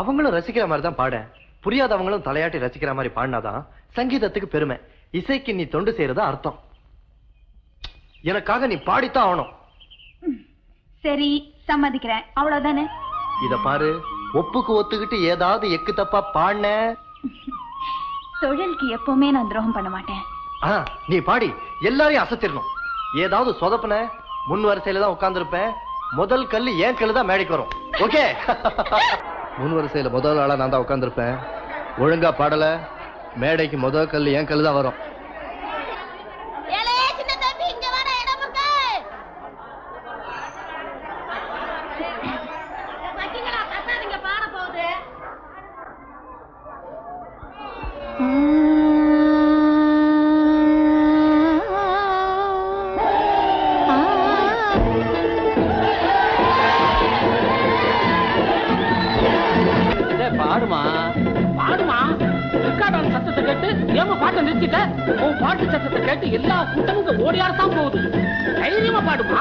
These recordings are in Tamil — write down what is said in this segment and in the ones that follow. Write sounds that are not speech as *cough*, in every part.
அவங்களும் ரசிக்கிற மாதிரி தான் பாட புரியாதவங்களும் தலையாட்டி ரசிக்கிற மாதிரி பாடினாதான் சங்கீதத்துக்கு பெருமை. இசைக்கு நீ தொண்டு செய்யறது அர்த்தம். எனக்காக நீ பாடித்தான் ஆகணும். சரி சம்மதிக்கிறேன். அவ்வளவுதானே? இத பாரு ஒப்புக்கு ஒத்துக்கிட்டு ஏதாவது எக்கு தப்பா பாடின? தொழிலுக்கு எப்பவுமே நான் துரோகம் பண்ண மாட்டேன். நீ பாடி எல்லாரையும் அசத்திடணும் ஏதாவது சொதப்புன முன் வரிசையில தான் உட்கார்ந்திருப்பேன். முதல் கல்லு ஏன் கல்லு தான் மேடைக்கு வரும். ஓகே? *laughs* முன் வரிசையில் முதல் ஆளாக நான் தான் உட்காந்துருப்பேன் ஒழுங்கா பாடலை. மேடைக்கு முதல் கல் என் கல் தான் வரும். பாட்டை நிறுத்திட்ட உன் பாட்டு சத்தத்தை கேட்டு எல்லா கூட்டமும் இங்க ஓடியாடத்தான் போகுது. தைரியமா பாடுமா?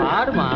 பாடுமா.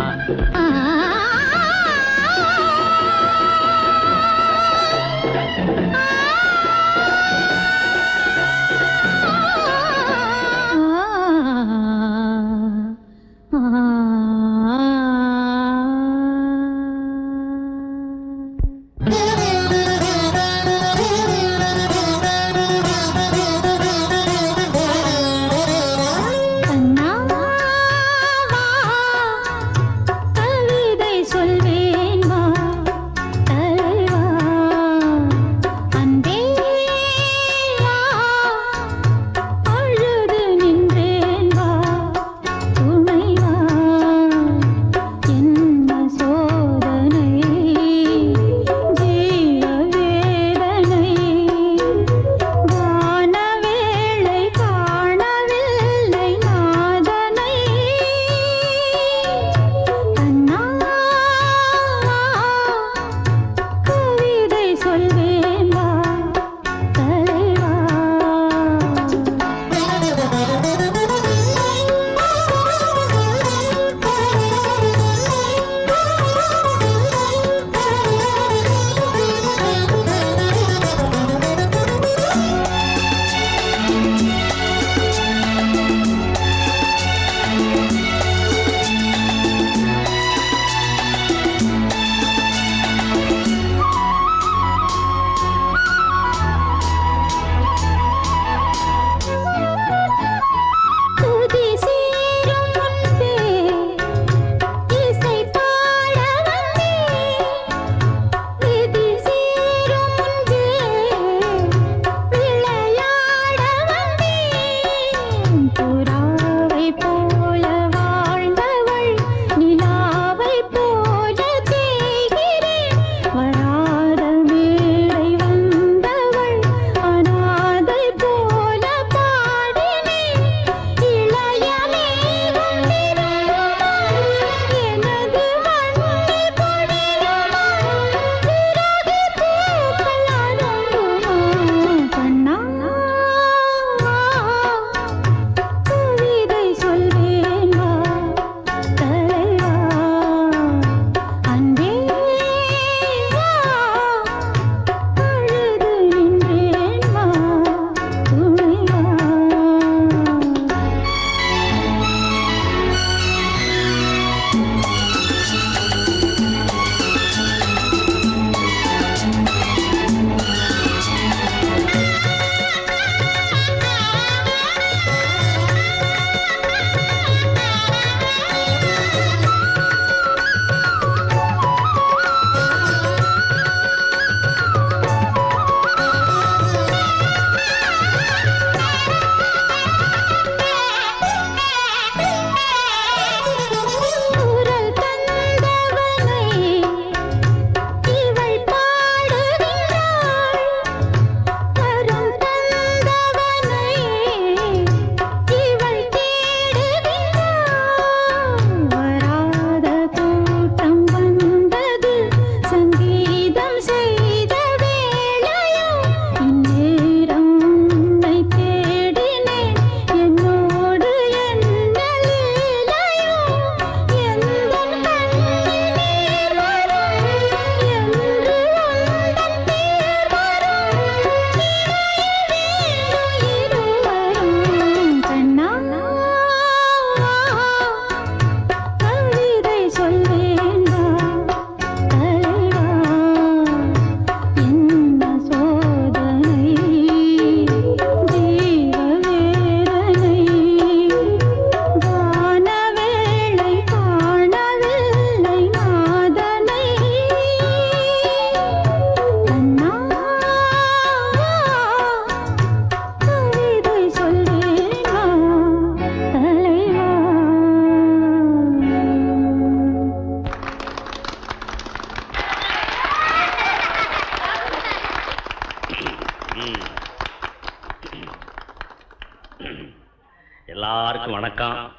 எல்லாருக்கும் வணக்கம்.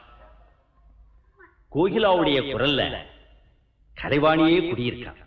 கோகிலாவுடைய குரல்ல கலைவாணியே குடியிருக்கான்.